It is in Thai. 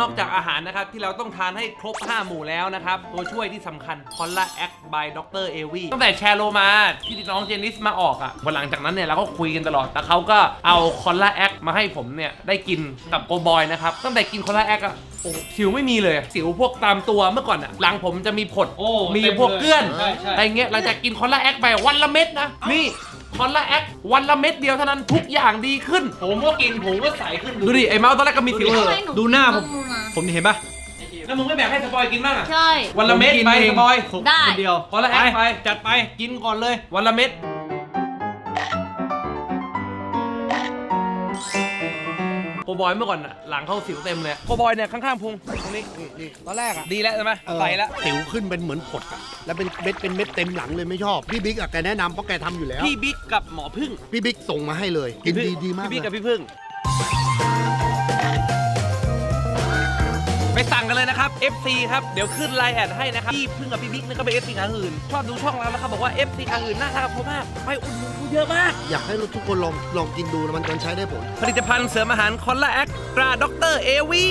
นอกจากอาหารนะครับที่เราต้องทานให้ครบ 5 หมู่แล้วนะครับ ตัวช่วยที่สำคัญคอลลาแอคบายดรเอวีตั้งแต่แชร์โลมาที่น้องเจนิสมาออกอะ่ะวันหลังจากนั้นเนี่ยเราก็คุยกันตลอดแต่เขาก็เอาคอลลาแอคมาให้ผมเนี่ยได้กินกับโกบอยนะครับตั้งแต่กินคอลลาแอคอะโอ้โหสิวไม่มีเลยอะสิวพวกตามตัวเมื่อก่อนอะหลังผมจะมีผดโอ้มีเต็มพวกเลยเกลื้อนใช่ใช่ อะไรเงี้ยหลังจากกินคอลลาแอคไปวันละเม็ดนะนี่ คอลลาแอควันละเม็ดเดียวเท่านั้นทุกอย่างดีขึ้น ผมก็กินผมก็ใสขึ้นดูดิไอ้เมาส์ตอนแรกก็มีสิวดูดิเออให้หนูดูหน้าผมต้องมาผมเห็นปะแล้วมึงไม่แบ่งให้สปอยกินบ้างอะใช่ วันละเม็ดผกินไปเองสปอยผมได้ คนเดียวคนละแอคไปจัดไปกินก่อนเลยวันละเม็ด โกบอยเมื่อก่อนอะหลังเข้าสิวเต็มเลยโกบอยเนี่ยข้างๆพุงตรงนี้นี่นี่ตอนแรกอะดีแล้วใช่ไหมเออใส่แล้ว สิวขึ้นเป็นเหมือนผดอะแล้วเป็นเม็ดเป็นเม็ดเต็มหลังเลยไม่ชอบ พี่บิ๊กอะแกแนะนำเพราะแกทำอยู่แล้ว พี่บิ๊กกับหมอพึ่งพี่บิ๊กส่งมาให้เลย กินดีดีมากพี่เลบิ๊กกับยพี่พึ่งไป สั่งกันเลยนะครับ FC ครับ เดี๋ยวขึ้นไลน์แอดให้นะครับพี่พึ่งกับพี่บิ๊กนี่ก็เป็น FC ทางอื่น ชอบดูช่องเราแล้วครับบอกว่า FC ทางอื่นน่ารักกับเขามาก ไปอุดหนุนเขาเยอะมาก อยากให้ทุกคนลองลองกินดูนะมันมันใช้ได้ผล ผลิตภัณฑ์เสริมอาหารคอลลาแอคตราด็อกเตอร์เอวี